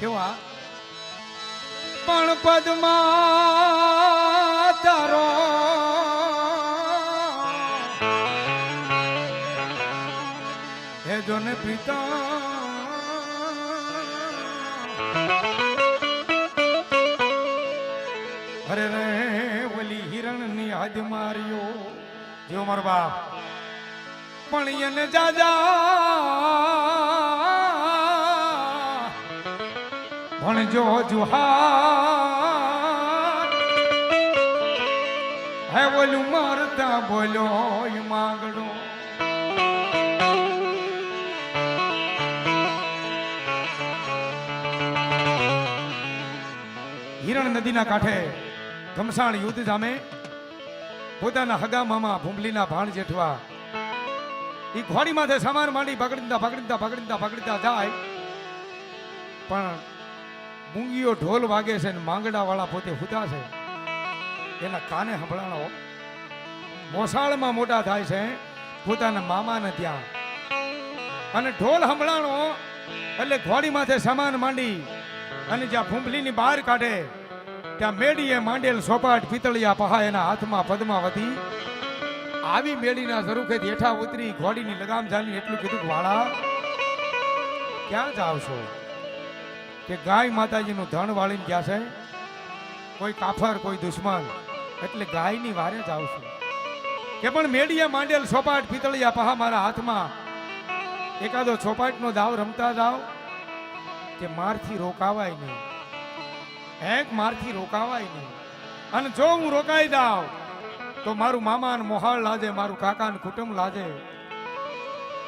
કેવા? પણ પદમા તારો હે જોને પ્રીતમ. અરે રે, ઓલી હિરણની હદ માર્યો. જેવો મારો બાપ. પણ એને જાજા ભણજો જુહાર. હે ઓલું મારતા બોલો માંગડો. હિરણ નદીના કાંઠે ઘમસાણ યુદ્ધ સામે પોતાના હગા મામા ભૂંબલીના ભાણ જેઠવા. એ ઘોડી માથે સામાન માંડી પકડીતા પકડીતા પકડીતા પકડીતા જાય. પણ મૂંગીઓ ઢોલ વાગે છે ને માંગડા વાળા પોતે હુતા છે. એના કાને સંભળાણો? મોસાળમાં મોટા થાય છે, પોતાના મામાને ત્યાં. અને ઢોલ સંભળાણો એટલે ઘોડી માથે સામાન માંડી અને જ્યાં ફૂંફલીની બહાર કાઢે, ત્યાં મેડીએ માંડેલ સોપાટ પિતળિયા પહા એના હાથમાં પદ્માવતી. આવી મેડીના સ્વરૂપે હેઠા ઉતરી ઘોડીની લગામ ઝાલી એટલું કીધું વાળા, ક્યાં જાવ છો? કે ગાય માતાજીનું ધણ વાળીને ગયા છે? કોઈ કાફર, કોઈ દુશ્મન. એટલે ગાયની વારે જ આવશું કે પણ મેડિયા માંડેલ સોપાટ પિતળિયા પહા મારા હાથમાં. એકાદો ચોપાટનો દાવ રમતા જાવ કે મારથી રોકાવાય નહીં. એક મારથી રોકાવાય નહીં. અને જો હું રોકાઈ જાઉં, તો મારું મામાન મોહાળ લાજે, મારું કાકાન કુટુંબ લાજે.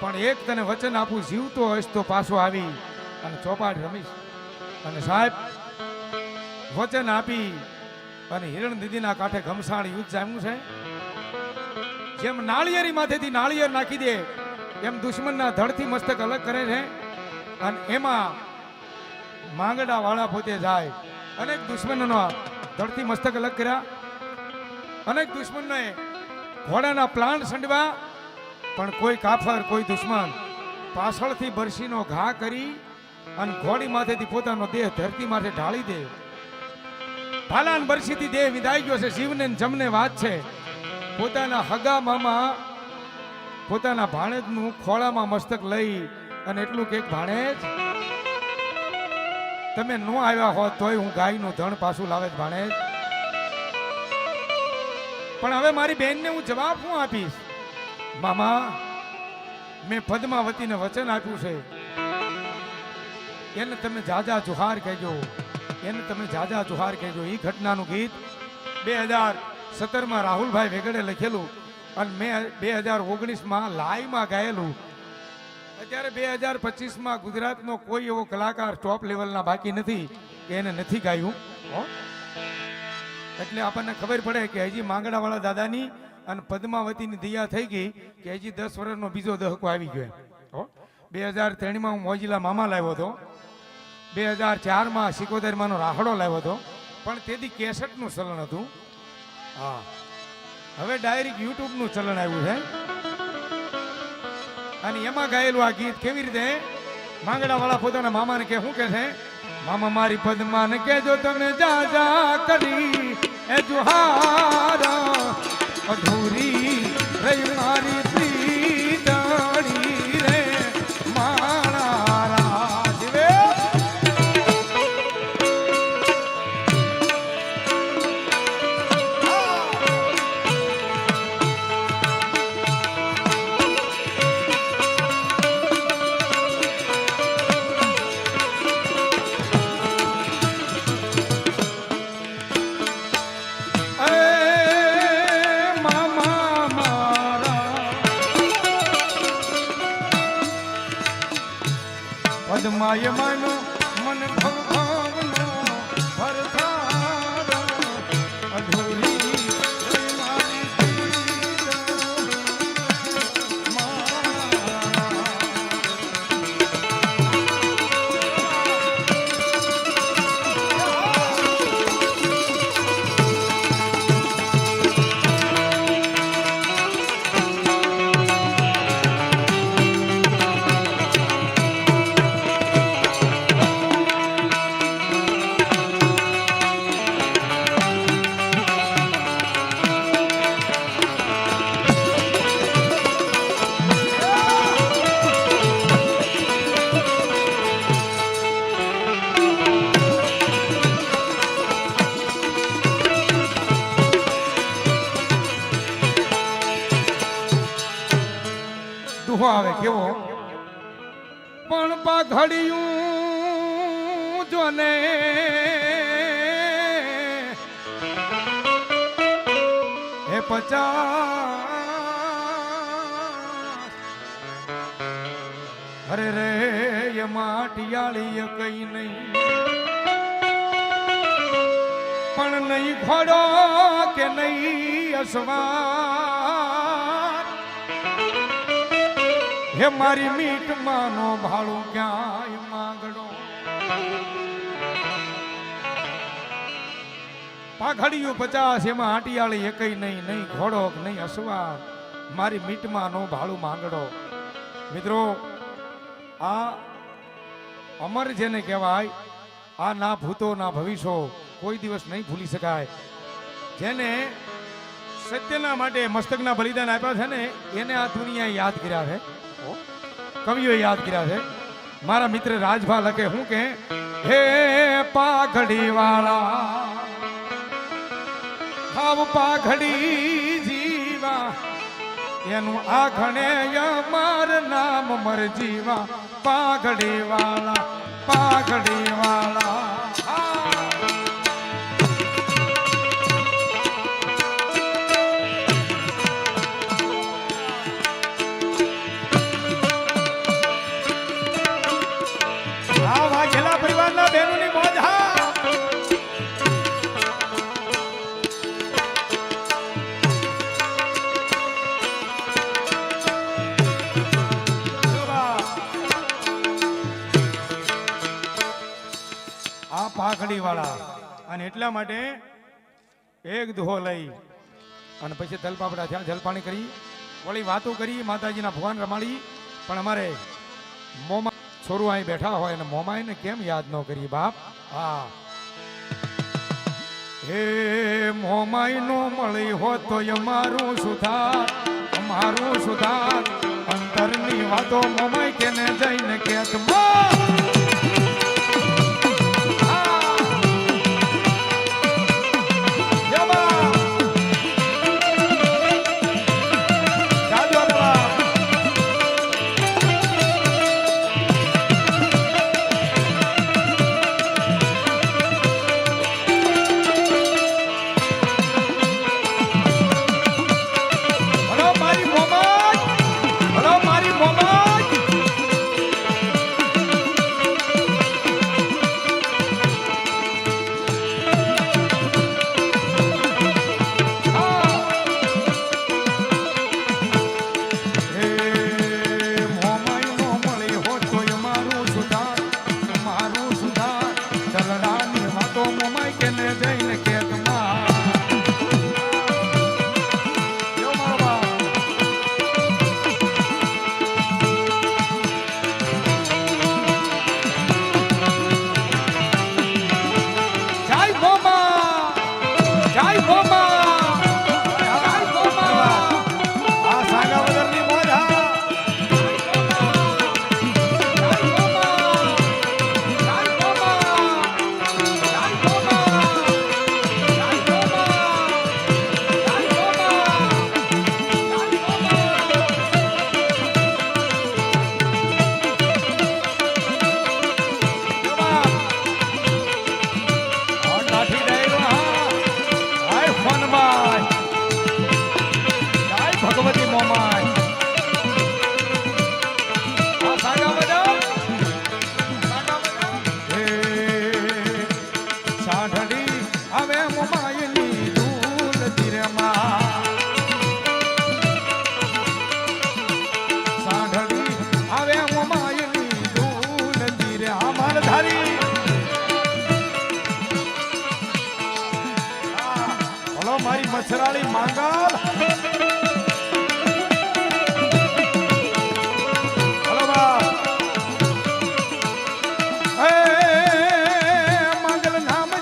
પણ એક તને વચન આપું, જીવતો હશ તો પાછો આવી અને ચોપાટ રમીશ. અને સાહેબ, વચન આપી અને હિરણ દીદીના કાંઠે ઘમસાણ યુદ્ધ જામ્યું છે. જેમ નાળિયેરી માથેથી નાળિયેર નાખી દે, એમ દુશ્મનના ધડથી મસ્તક અલગ કરે છે અને એમાં માંગડા વાળા પોતે જાય. અનેક દુશ્મનનો ધડથી મસ્તક અલગ કર્યા. અનેક દુશ્મનને ઘોડાના પ્લાન્ટ સંડવા, પણ કોઈ કાફર, કોઈ દુશ્મન પાછળથી બરસીનો ઘા કરી અને ઘોડી માથેથી પોતાનો દેહ ધરતી માથે ઢાળી દે. ભાલાન બરસીથી દેહ વિદાઈ ગયો છે. શિવને જમને વાત છે. પોતાના હગા મામા પોતાના ભાણેજનું ખોળામાં મસ્તક લઈ અને એટલું કે ભાણેજ, તમે નો આવ્યા હોત તોય હું ગાયનું ધણ પાછું લાવે ભાણેજ. પણ હવે મારી બેનને હું જવાબ હું આપીશ? મામા, મેં પદ્માવતીને વચન આપ્યું છે. એને તમે જાજા જુહાર કહેજો. એને તમે જાજા જુહાર કહેજો. એ ઘટનાનું ગીત બે હજાર સત્તરમાં રાહુલભાઈ વેગડે લખેલું અને મેં બે હજાર ઓગણીસમાં લાઈવમાં ગાયેલું. અત્યારે બે હજાર પચીસમાં ગુજરાતનો કોઈ એવો કલાકાર ટોપ લેવલના બાકી નથી કે એને નથી ગાયું. એટલે આપણને ખબર પડે કે હજી માંગડાવાળા દાદાની અને પદ્માવતીની દયા થઈ ગઈ કે હજી દસ વર્ષનો બીજો દહકો આવી ગયો બે હજાર ત્રણમાં હું મોજીલા મામા લાવ્યો હતો. બે હજાર ચારમાં સિકોતેરમાંનો રાહડો લાવ્યો હતો. પણ તેથી કેસેટનું ચલણ હતું. હા. હવે ડાયરેક્ટ યુટ્યુબનું ચલણ આવ્યું છે. અને એમાં ગાયેલું આ ગીત કેવી રીતે? માંગડાવાળા પોતાના મામાને કે, શું કે છે? મામા, મારી પદમાને કેજો તમે જા જા કરી, એ જુહાર અધૂરી રહી મારી પ્રીતણી પણ પાઘડિયું જોને. હે પચા અરે રે, એ માટિયાળી કઈ નહીં. પણ નહીં ઘોડો કે નહીં અસવા. હે મારી મીટ માનો ભાડું ક્યાંય માંગડો? પાઘડિયું પચાસ, એમાં હાટિયાળી એકઈ નહીં નહીં ઘોડો નહીં અસવાર. મારી મીટમાં નો ભાડું માંગડો. મિત્રો, આ અમર જેને કહેવાય, આ ના ભૂતો, ના ભવિષ્યો, કોઈ દિવસ નહીં ભૂલી શકાય. જેને સત્યના માટે મસ્તકના બલિદાન આપ્યા છે ને, એને આ દુનિયા યાદ કર્યા છે. કવિઓ યાદ કર્યા છે. મારા મિત્ર રાજભા લખે હું કે, હે પાઘડી વાળા હાવ પાઘડી જીવા, એનું અમાર નામ મર જીવા પાઘડી વાળા પાઘડી વાળા આ વાળા અને એટલા માટે એક દુહો લઈ અને પછી તલપાપડા થયા, જલપાણી કરી, વળી વાતો કરી, માતાજીના ભગવાન રમાડી. પણ અમારે મોમાં છોરું અહીં બેઠા હોય અને મોમાં કેમ યાદ ન કરી બાપ? હા. હે મોમાઈ નો મળી હોત તો અમારું સુધાર અમારું સુધાર. અંતરની વાતો મોમાઈ કેને જઈને કેતમાં મચ્છરાળી માંગલ. એ માંગલ નામ